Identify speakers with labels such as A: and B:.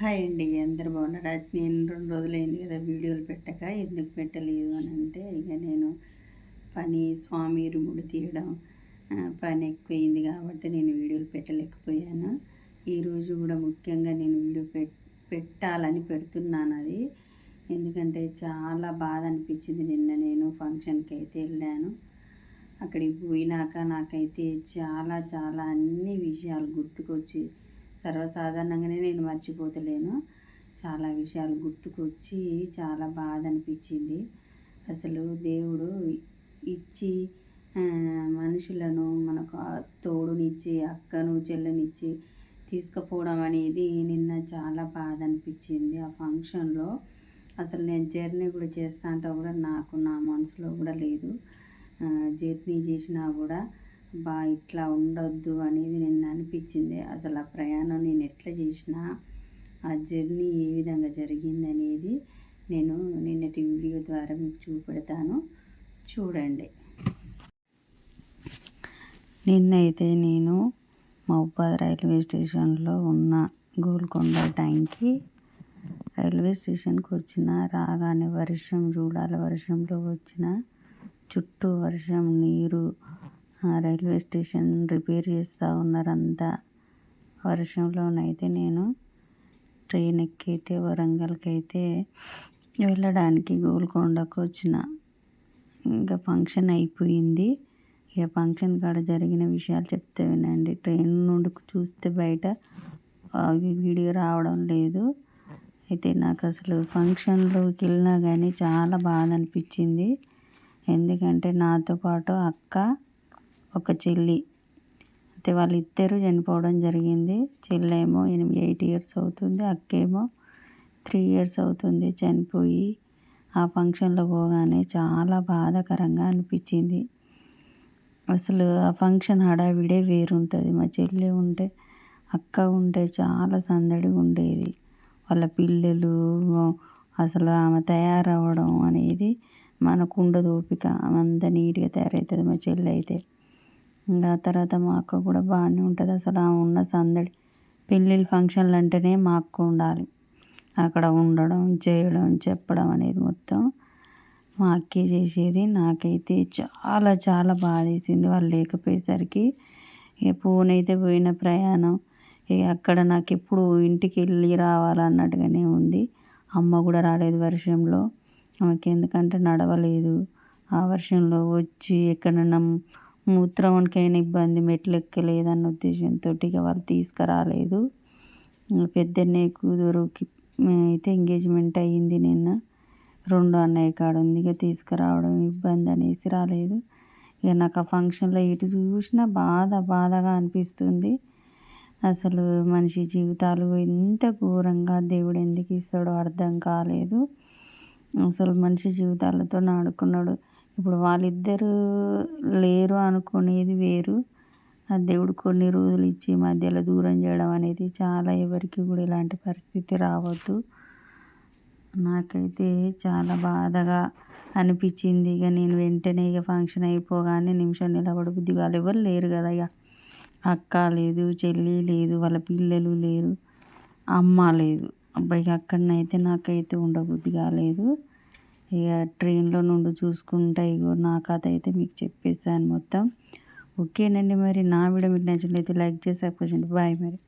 A: Hi అండి అందరు బాగున్నారా? నేను రెండు రోజులైంది కదా వీడియోలు పెట్టక ఎందుకు పెట్టలేదు అని అంటే ఇక నేను పని స్వామి రుముడు తీయడం పని ఎక్కువైంది కాబట్టి నేను వీడియోలు పెట్టలేకపోయాను. ఈరోజు కూడా ముఖ్యంగా నేను వీడియో పెట్టాలని పెడుతున్నాను అది. ఎందుకంటే చాలా బాధ అనిపించింది నిన్న నేను ఫంక్షన్కి అయితే వెళ్ళాను. అక్కడికి పోయినాక నాకైతే చాలా చాలా అన్ని విషయాలు గుర్తుకొచ్చి సర్వసాధారణంగానే నేను మర్చిపోతలేను. చాలా విషయాలు గుర్తుకొచ్చి చాలా బాధ అనిపించింది అసలు దేవుడు ఇచ్చి మనుషులను మనకు తోడునిచ్చి అక్కను చెల్లనిచ్చి తీసుకుపోవడం అనేది నిన్న చాలా బాధ అనిపించింది ఆ ఫంక్షన్లో అసలు నేను జర్నీ కూడా చేస్తా అంటే కూడా నాకు నా మనసులో కూడా లేదు. జర్నీ చేసినా కూడా బా ఇట్లా ఉండొద్దు అనేది నిన్న అనిపించింది. అసలు ఆ ప్రయాణం నేను ఎట్లా చేసినా ఆ జర్నీ ఏ విధంగా జరిగింది అనేది నేను నిన్నటి వీడియో ద్వారా మీకు చూపెడతాను. చూడండి. నిన్నైతే నేను మహబాద్ రైల్వే స్టేషన్లో ఉన్న గోల్కొండ టైంకి రైల్వే స్టేషన్కి వచ్చిన రాగానే వర్షం చూడాలి వర్షంలో వచ్చిన చుట్టూ వర్షం నీరు రైల్వే స్టేషన్ రిపేర్ చేస్తూ ఉన్నారంతా. వర్షంలోనైతే నేను ట్రైన్ ఎక్కైతే వరంగల్కి అయితే వెళ్ళడానికి గోల్కొండకు వచ్చిన. ఇంకా ఫంక్షన్ అయిపోయింది. ఇక ఫంక్షన్ కాడ జరిగిన విషయాలు చెప్తే వినండి. ట్రైన్ నుండి చూస్తే బయట అవి వీడియో రావడం లేదు. అయితే నాకు అసలు ఫంక్షన్లోకి వెళ్ళినా కానీ చాలా బాధ అనిపించింది. ఎందుకంటే నాతో పాటు అక్క ఒక చెల్లి. అయితే వాళ్ళిద్దరూ చనిపోవడం జరిగింది. చెల్లేమో ఎనిమిది ఎయిట్ ఇయర్స్ అవుతుంది. అక్కేమో త్రీ ఇయర్స్ అవుతుంది చనిపోయి. ఆ ఫంక్షన్లో పోగానే చాలా బాధాకరంగా అనిపించింది. అసలు ఆ ఫంక్షన్ హడావిడే వేరుంటుంది. మా చెల్లి ఉంటే అక్క ఉంటే చాలా సందడిగా ఉండేది. వాళ్ళ పిల్లలు అసలు ఆమె తయారవ్వడం అనేది మనకు ఉండదు ఓపిక. ఆమె అంత నీట్గా తయారవుతుంది మా చెల్లి అయితే ఇంకా తర్వాత మా అక్క కూడా బాగానే ఉంటుంది. అసలు ఆమె ఉన్న సందడి పెళ్ళిళ్ళు ఫంక్షన్లు అంటేనే మా అక్క ఉండాలి. అక్కడ ఉండడం చేయడం చెప్పడం అనేది మొత్తం మా అక్కే చేసేది. నాకైతే చాలా చాలా బాధ వేసింది వాళ్ళు లేకపోయేసరికి ఇక పోనైతే పోయిన ప్రయాణం. ఇక అక్కడ నాకు ఎప్పుడు ఇంటికి వెళ్ళి రావాలన్నట్టుగానే ఉంది. అమ్మ కూడా రాలేదు వర్షంలో. ఆమెకి ఎందుకంటే నడవలేదు. ఆ వర్షంలో వచ్చి ఎక్కడన్నా మూత్రంకైనా ఇబ్బంది మెట్లు ఎక్కలేదన్న ఉద్దేశంతో ఇక వాళ్ళు తీసుకురాలేదు. పెద్దన్నయ్య కూతురుకి అయితే ఎంగేజ్మెంట్ అయ్యింది నిన్న. రెండో అన్నయ్య కాడ ఉంది. ఇక తీసుకురావడం ఇబ్బంది అనేసి రాలేదు. ఇక నాకు ఆ ఫంక్షన్లో ఎటు చూసినా బాధ బాధగా అనిపిస్తుంది. అసలు మనిషి జీవితాలు ఎంత ఘోరంగా దేవుడు ఎందుకు ఇస్తాడో అర్థం కాలేదు. అసలు మనిషి జీవితాలతో ఆడుకున్నాడు ఇప్పుడు వాళ్ళిద్దరూ లేరు అనుకునేది వేరు. ఆ దేవుడు కొన్ని రోజులు ఇచ్చి మధ్యలో దూరం చేయడం అనేది చాలా ఎవరికి కూడా ఇలాంటి పరిస్థితి రావద్దు. నాకైతే చాలా బాధగా అనిపించింది. ఇక నేను వెంటనే ఇక ఫంక్షన్ అయిపోగానే నిమిషం నిలబడి బుద్ధి వాళ్ళు ఎవరు లేరు కదా ఇక. అక్క లేదు చెల్లి లేదు వాళ్ళ పిల్లలు లేరు అమ్మ లేదు. అబ్బాయికి అక్కడనైతే నాకైతే ఉండబుద్ధి కాలేదు. ఇక ట్రైన్లో నుండి చూసుకుంటా ఇగో నా కథ అయితే మీకు చెప్పేసాను మొత్తం. ఓకేనండి మరి నా వీడియో మీకు నచ్చినట్లయితే లైక్ చేసి సపోర్ట్ బాయ్ మరి.